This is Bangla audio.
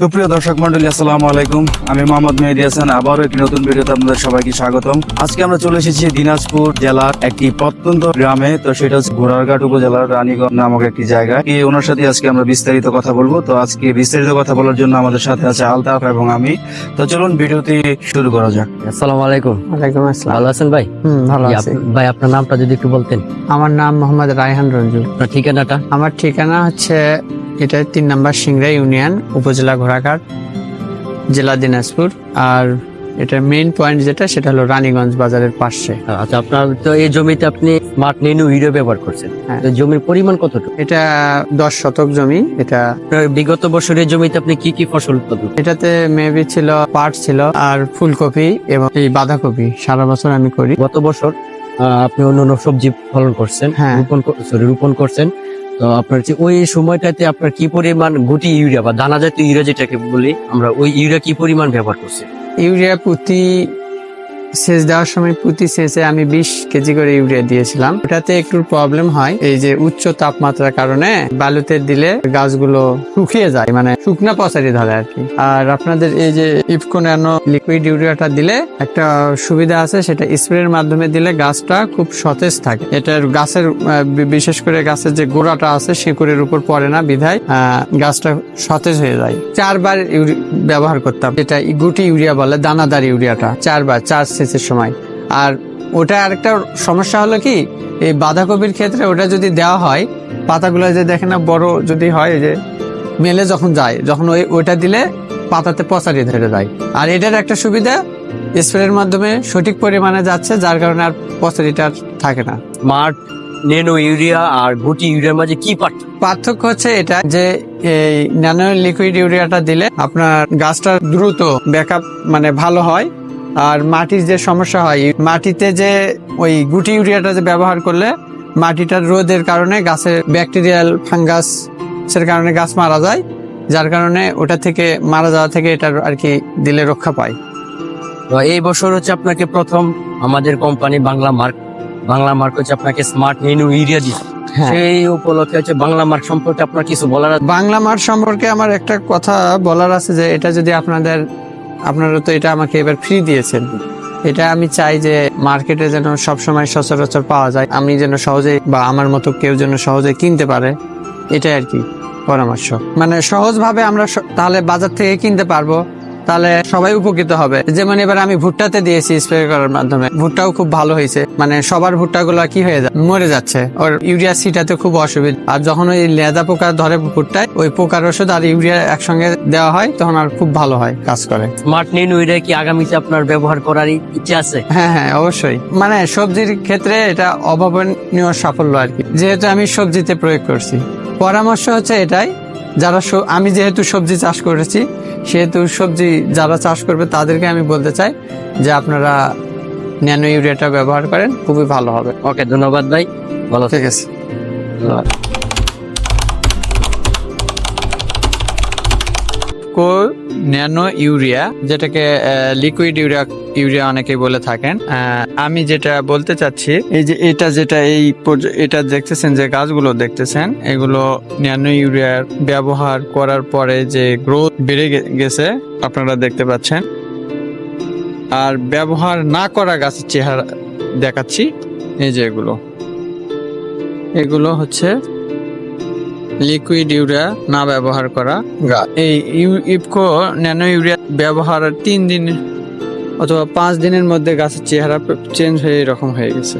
সুপ্রিয় দর্শক মন্ডলী আসসালামু আলাইকুম। আমি মোহাম্মদ মেহেদি হাসান। আবারও একটি নতুন ভিডিওতে আপনাদের সবাইকে স্বাগতম। আজকে আমরা চলে এসেছি দিনাজপুর জেলার একটি প্রত্যন্ত গ্রামে। তো সেটা হচ্ছে ঘোড়ারঘাট উপজেলার রানীগঞ্জ নামক একটি জায়গা। এই ওনার সাথে আজকে আমরা বিস্তারিত কথা বলব। তো আজকে বিস্তারিত কথা বলার জন্য আমাদের সাথে আছে আলতাফ এবং আমি। তো চলুন ভিডিওটি শুরু করা যাক। আসসালামু আলাইকুম। ওয়ালাইকুম আসসালাম। ভালো আছেন ভাই? হুম ভালো আছি। ভাই আপনার নামটা যদি একটু বলতেন। আমার নাম মোহাম্মদ রায়হান রঞ্জু। ঠিকানাটা? আমার ঠিকানা হচ্ছে এটা তিন নম্বর সিংড়া ইউনিয়ন উপজেলা ঘোড়াঘাট জেলা দিনাজপুর। আর এটা মেইন পয়েন্ট যেটা সেটা হলো রানীগঞ্জ বাজারের পাশে। আচ্ছা আপনার তো এই জমিতে আপনি স্মার্ট নেনু হিরো ব্যবহার করছেন। হ্যাঁ। তো জমির পরিমাণ কতটুকু? এটা দশ শতক জমি এটা বিগত বছরের জমিতে আপনি কি কি ফসল উৎপাদন এটাতে মেবি ছিল পাট ছিল আর ফুলকপি এবং এই বাঁধাকপি। সারা বছর আমি করি। গত বছর আহ, আপনি অন্য অন্য সবজি ফলন করছেন হ্যাঁ। রোপণ সরি রোপণ করছেন। তো আপনার যে ওই সময়টাতে আপনার কি পরিমাণ গুটি ইউরিয়া বা দানা জাতীয় ইউরিয়া যেটাকে বলি, আমরা ওই ইউরিয়া কি পরিমাণ ব্যবহার করছি? ইউরিয়া প্রতি সেচ দেওয়ার সময় প্রতি সেচে আমি বিশ কেজি করে ইউরিয়া দিয়েছিলাম। ওটাতে একটু প্রবলেম হয়, এই যে উচ্চ তাপমাত্রার কারণে বালুতে দিলে গাছগুলো শুকিয়ে যায় মানে শুকনা পচারি ধরে আর কি। আর আপনাদের এই যে ইফকো লিকুইড ইউরিয়াটা দিলে একটা সুবিধা আছে, সেটা স্প্রের মাধ্যমে দিলে গাছটা খুব সতেজ থাকে। এটার গাছের বিশেষ করে গাছের যে গোড়াটা আছে, শিকড়ের উপর পড়ে না বিধায় গাছটা সতেজ হয়ে যায়। চারবার ব্যবহার করতাম এটা গুটি ইউরিয়া বলে, দানাদার ইউরিয়াটা। চারবার, চার সেচের সময়। আর ওটা আরেকটা সমস্যা হলো কি এই বাঁধাকপির ক্ষেত্রে ওটা যদি দেওয়া হয় পাতাগুলো যে দেখে না বড় যদি হয় যে মেলে যখন যায় যখন ওই ওইটা দিলে পাতাতে পচারি ধরে যায়। আর এটার একটা সুবিধা স্প্রের মাধ্যমে সঠিক পরিমাণে যাচ্ছে যার কারণে আর পচারিটা থাকে না। মাঠ নেনো ইউরিয়া আর গুটি ইউরিয়ার মাঝে কি পার্থক্য? পার্থক্য হচ্ছে এটা যে এই ন্যানো লিকুইড ইউরিয়াটা দিলে আপনার গাছটা দ্রুত ব্যাকআপ মানে ভালো হয় আর মাটির যে সমস্যা হয় মাটিতে যে ওই গুটি ইউরিয়াটা যে ব্যবহার করলে মাটিটার রোদের কারণে গাছের ব্যাকটেরিয়াল ফাঙ্গাস এর কারণে গাছ মারা যায় যার কারণে ওটা থেকে মারা যাওয়া থেকে এটার আর কি দিলে রক্ষা পায়। তো এই বছর হচ্ছে আপনাকে প্রথম আমাদের company Bangla mark Bangla mark হচ্ছে আপনাকে স্মার্ট নেনু ইউরিয়া দিচ্ছে। হ্যাঁ। সেই উপলক্ষে হচ্ছে বাংলা মার্ক সম্পর্কে আপনার কিছু বলার? বাংলা মাঠ সম্পর্কে আমার একটা কথা বলার আছে যে এটা যদি আপনাদের আপনারা তো এটা আমাকে এবার ফ্রি দিয়েছেন। এটা আমি চাই যে মার্কেটে যেন সবসময় সচরাচর পাওয়া যায়। আমি যেন সহজে বা আমার মতো কেউ যেন সহজে কিনতে পারে। এটাই আর কি পরামর্শ। মানে সহজভাবে আমরা তাহলে বাজার থেকে কিনতে পারব। তাহলে সবাই উপকৃত হবে। যেমন এবার আমি ভুট্টাতে দিয়েছি স্প্রে করার মাধ্যমে। ভুট্টাও খুব ভালো হয়েছে। মানে সবার ভুট্টা ভুট্টাগুলো কি হয়ে যায়? মরে যাচ্ছে। ওর ইউরিয়া সিটাতে খুব অসুবিধা। আর যখন ওই লেদা পোকা ধরে ভুট্টায় ওই পোকার ওষুধ আর ইউরিয়া একসঙ্গে দেওয়া হয় তখন আর খুব ভালো হয় কাজ করে। স্মার্ট নিন ইউরিয়া কি আগামীতে আপনার ব্যবহার করার ইচ্ছা আছে? হ্যাঁ হ্যাঁ অবশ্যই। মানে সবজির ক্ষেত্রে এটা অভাবনীয় সাফল্য আর কি। যেহেতু আমি সবজিতে প্রয়োগ করছি। পরামর্শ হচ্ছে এটাই যারা আমি যেহেতু সবজি চাষ করেছি সেহেতু সবজি যারা চাষ করবে তাদেরকে আমি বলতে চাই যে আপনারা ন্যানো ইউরিয়াটা ব্যবহার করেন খুবই ভালো হবে। ওকে ধন্যবাদ ভাই। ভালো ঠিক আছে। ধন্যবাদ। কো ন্যানো ইউরিয়া যেটাকে লিকুইড ইউরিয়া ইউরিয়া অনেকেই বলে থাকেন। আমি যেটা বলতে চাচ্ছি, এই যে এটা যেটা এই এটা দেখতেছেন, যে গাছগুলো দেখতেছেন, এগুলো ন্যানো ইউরিয়ার ব্যবহার করার পরে যে গ্রোথ বেড়ে গেছে, আপনারা দেখতে পাচ্ছেন। আর ব্যবহার না করা গাছের চেহারা দেখাচ্ছি, এই যে এগুলো। এগুলো হচ্ছে লিকুইড ইউরিয়া না ব্যবহার করা এই ইফকো ন্যানো ইউরিয়া ব্যবহার তিন দিন অথবা পাঁচ দিনের মধ্যে গাছের চেহারা চেঞ্জ হয়ে এরকম হয়ে গেছে।